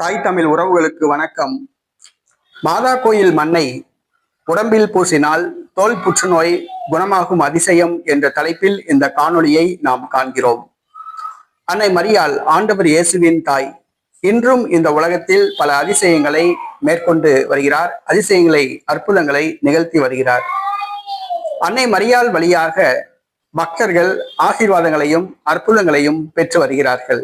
தாய் தமிழ் உறவுகளுக்கு வணக்கம். மாதா கோயில் மண்ணை உடம்பில் பூசினால் தோல் புற்றுநோய் குணமாகும் அதிசயம் என்ற தலைப்பில் இந்த காணொளியை நாம் காண்கிறோம். அன்னை மரியாள் ஆண்டவர் இயேசுவின் தாய் இன்றும் இந்த உலகத்தில் பல அதிசயங்களை மேற்கொண்டு வருகிறார். அதிசயங்களை அற்புதங்களை நிகழ்த்தி வருகிறார். அன்னை மரியாள் வழியாக பக்தர்கள் ஆசீர்வாதங்களையும் அற்புதங்களையும் பெற்று வருகிறார்கள்.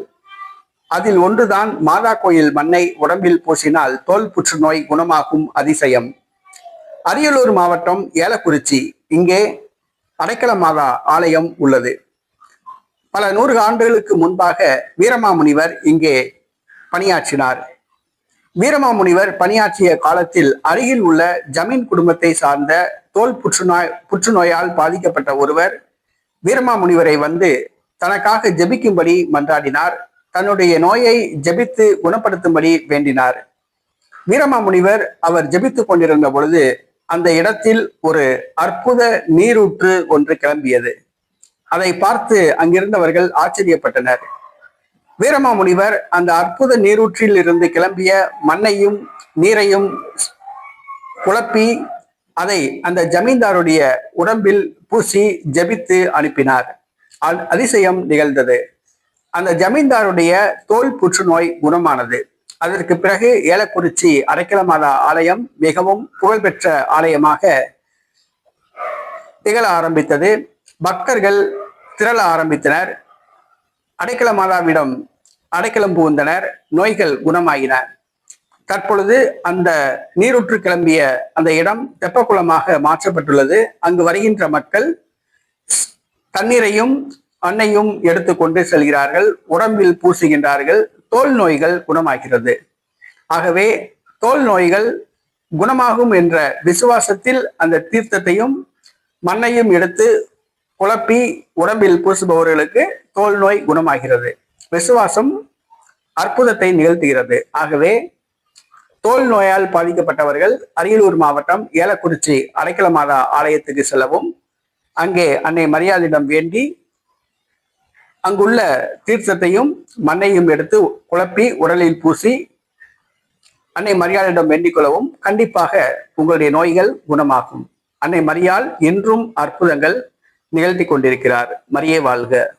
அதில் ஒன்றுதான் மாதா கோயில் மண்ணை உடம்பில் பூசினால் தோல் புற்றுநோய் குணமாகும் அதிசயம். அரியலூர் மாவட்டம் ஏலக்குறிச்சி. இங்கே அடைக்கல மாதா ஆலயம் உள்ளது. பல நூறு ஆண்டுகளுக்கு முன்பாக வீரமாமுனிவர் இங்கே பணியாற்றினார். வீரமாமுனிவர் பணியாற்றிய காலத்தில் அருகில் உள்ள ஜமீன் குடும்பத்தை சார்ந்த தோல் புற்றுநோய் புற்றுநோயால் பாதிக்கப்பட்ட ஒருவர் வீரமாமுனிவரை வந்து தனக்காக ஜெபிக்கும்படி மன்றாடினார். தன்னுடைய நோயை ஜெபித்து குணப்படுத்தும்படி வேண்டினார். வீரமாமுனிவர் அவர் ஜெபித்துக் கொண்டிருந்த பொழுது அந்த இடத்தில் ஒரு அற்புத நீரூற்று ஒன்று கிளம்பியது. அதை பார்த்து அங்கிருந்தவர்கள் ஆச்சரியப்பட்டனர். வீரமாமுனிவர் அந்த அற்புத நீரூற்றில் இருந்து கிளம்பிய மண்ணையும் நீரையும் குழப்பி அதை அந்த ஜமீன்தாருடைய உடம்பில் பூசி ஜெபித்து அனுப்பினார். அ- அதிசயம் நிகழ்ந்தது. அந்த ஜமீன்தாருடைய தோல் புற்றுநோய் குணமானது. அதற்கு பிறகு ஏலக்குறிச்சி அரைக்கலமாதா ஆலயம் மிகவும் புகழ்பெற்ற ஆலயமாக திகழ ஆரம்பித்தது. பக்தர்கள் திரள ஆரம்பித்தனர். அடைக்கல மாதாவிடம் அடைக்கலம் புகுந்தனர். நோய்கள் குணமாகின தற்பொழுது அந்த நீரூற்று கிளம்பிய அந்த இடம் தெப்பக்குளமாக மாற்றப்பட்டுள்ளது. அங்கு வருகின்ற மக்கள் தண்ணீரையும் அன்னையும் எடுத்துக்கொண்டு செல்கிறார்கள் உடம்பில் பூசுகின்றார்கள் தோல் நோய்கள் குணமாகிறது. ஆகவே தோல் நோய்கள் குணமாகும் என்ற விசுவாசத்தில் அந்த தீர்த்தத்தையும் மண்ணையும் எடுத்து குழப்பி உடம்பில் பூசுபவர்களுக்கு தோல் நோய் குணமாகிறது. விசுவாசம் அற்புதத்தை நிகழ்த்துகிறது. ஆகவே தோல் நோயால் பாதிக்கப்பட்டவர்கள் அரியலூர் மாவட்டம் ஏலக்குறிச்சி அடைக்கல மாதா ஆலயத்துக்கு செல்லவும் அங்கே அன்னை மரியாதையிடம் வேண்டி அங்குள்ள தீர்த்தத்தையும் மண்ணையும் எடுத்து குழப்பி உடலில் பூசி அன்னை மரியாளிடம் வேண்டிக்கொள்ளவும் கண்டிப்பாக உங்களுடைய நோய்கள் குணமாகும். அன்னை மரியாள் இன்றும் அற்புதங்கள் நிகழ்த்தி கொண்டிருக்கிறார். மரியே வாழ்க.